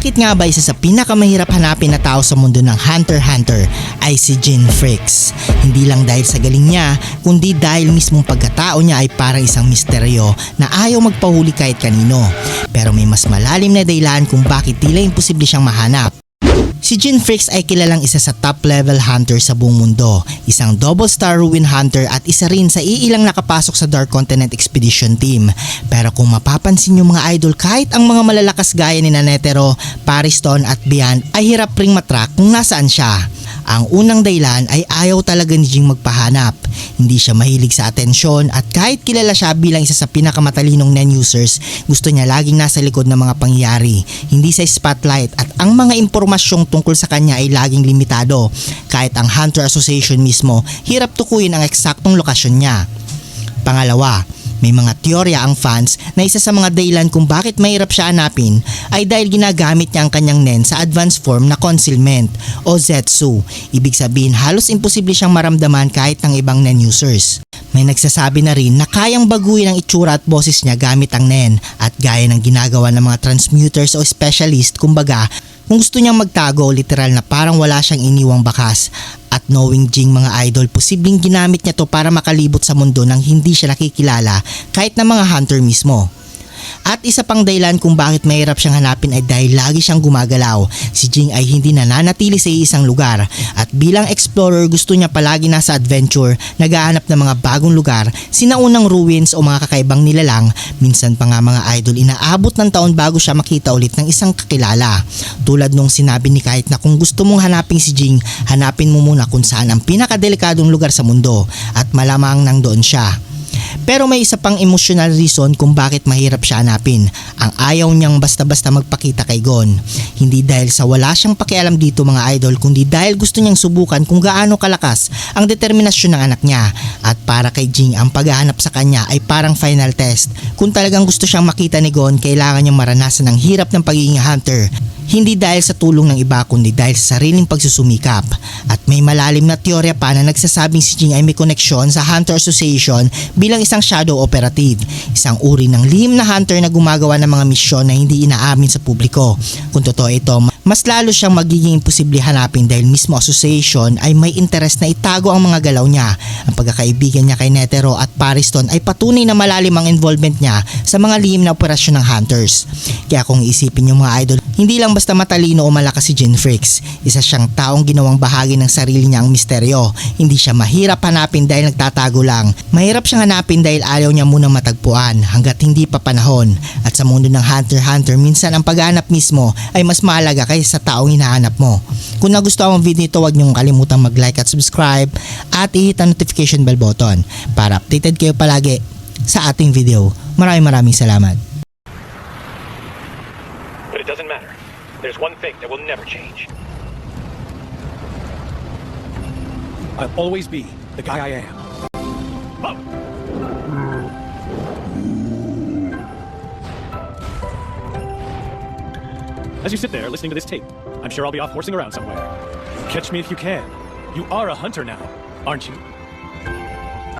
bakit nga ba isa sa pinakamahirap hanapin na tao sa mundo ng Hunter Hunter ay si Jin Freaks. Hindi lang dahil sa galing niya, kundi dahil mismong pagkatao niya ay parang isang misteryo na ayaw magpahuli kahit kanino. Pero may mas malalim na dahilan kung bakit tila imposible siyang mahanap. Si Jin Freaks ay kilalang isa sa top level hunter sa buong mundo, isang double star ruin hunter at isa rin sa iilang nakapasok sa Dark Continent Expedition Team. Pero kung mapapansin yung mga idol kahit ang mga malalakas gaya ni Nanetero, Pariston at Bian ay hirap ring matrack kung nasaan siya. Ang unang dahilan ay ayaw talaga ni Jing magpahanap. Hindi siya mahilig sa atensyon at kahit kilala siya bilang isa sa pinakamatalinong NEN users, gusto niya laging nasa likod ng mga pangyayari, hindi sa spotlight at ang mga impormasyong tungkol sa kanya ay laging limitado. Kahit ang Hunter Association mismo, hirap tukuyin ang eksaktong lokasyon niya. Pangalawa, may mga teorya ang fans na isa sa mga dahilan kung bakit mahirap siya hanapin ay dahil ginagamit niya ang kanyang nen sa advanced form na concealment o Zetsu. Ibig sabihin halos imposible siyang maramdaman kahit ng ibang nen users. May nagsasabi na rin na kayang baguhin ang itsura at boses niya gamit ang nen at gaya ng ginagawa ng mga transmuters o specialist kumbaga gusto niyang magtago literal na parang wala siyang iniwang bakas at knowing Jing mga idol, posibleng ginamit niya to para makalibot sa mundo nang hindi siya nakikilala kahit na mga hunter mismo. At isa pang dahilan kung bakit mahirap siyang hanapin ay dahil lagi siyang gumagalaw. Si Jing ay hindi nananatili sa isang lugar at bilang explorer gusto niya palagi nasa adventure, nagahanap ng mga bagong lugar, sinaunang ruins o mga kakaibang nilalang, minsan pa nga mga idol inaabot ng taon bago siya makita ulit ng isang kakilala. Tulad nung sinabi ni kahit na kung gusto mong hanapin si Jing, hanapin mo muna kung saan ang pinakadelikadong lugar sa mundo at malamang nang doon siya. Pero may isa pang emotional reason kung bakit mahirap siya hanapin. Ang ayaw niyang basta-basta magpakita kay Gon. Hindi dahil sa wala siyang pakialam dito mga idol, kundi dahil gusto niyang subukan kung gaano kalakas ang determinasyon ng anak niya. At para kay Jing, ang paghahanap sa kanya ay parang final test. Kung talagang gusto siyang makita ni Gon, kailangan niyang maranasan ang hirap ng pagiging hunter. Hindi dahil sa tulong ng iba kundi dahil sa sariling pagsusumikap. At may malalim na teorya pa na nagsasabing si Jing ay may koneksyon sa Hunter Association bilang isang shadow operative. Isang uri ng lihim na hunter na gumagawa ng mga misyon na hindi inaamin sa publiko. Kung totoo ito, mas lalo siyang magiging imposible hanapin dahil mismo association ay may interest na itago ang mga galaw niya. Ang pagkakaibigan niya kay Netero at Pariston ay patunay na malalim ang involvement niya sa mga lihim na operasyon ng hunters. Kaya kung iisipin yung mga idol, hindi lang basta matalino o malakas si Jin Freaks. Isa siyang taong ginawang bahagi ng sarili niya ang misteryo. Hindi siya mahirap hanapin dahil nagtatago lang. Mahirap siyang hanapin dahil ayaw niya munang matagpuan hanggat hindi pa panahon. At sa mundo ng Hunter x Hunter, minsan ang paghahanap mismo ay mas mahalaga kaysa sa taong hinahanap mo. Kung nagustuhan ang video nito, huwag niyong kalimutang mag-like at subscribe at i-hit ang notification bell button para updated kayo palagi sa ating video. Maraming maraming salamat. One thing that will never change. I'll always be the guy I am. As you sit there listening to this tape, I'm sure I'll be off horsing around somewhere. Catch me if you can. You are a hunter now, aren't you?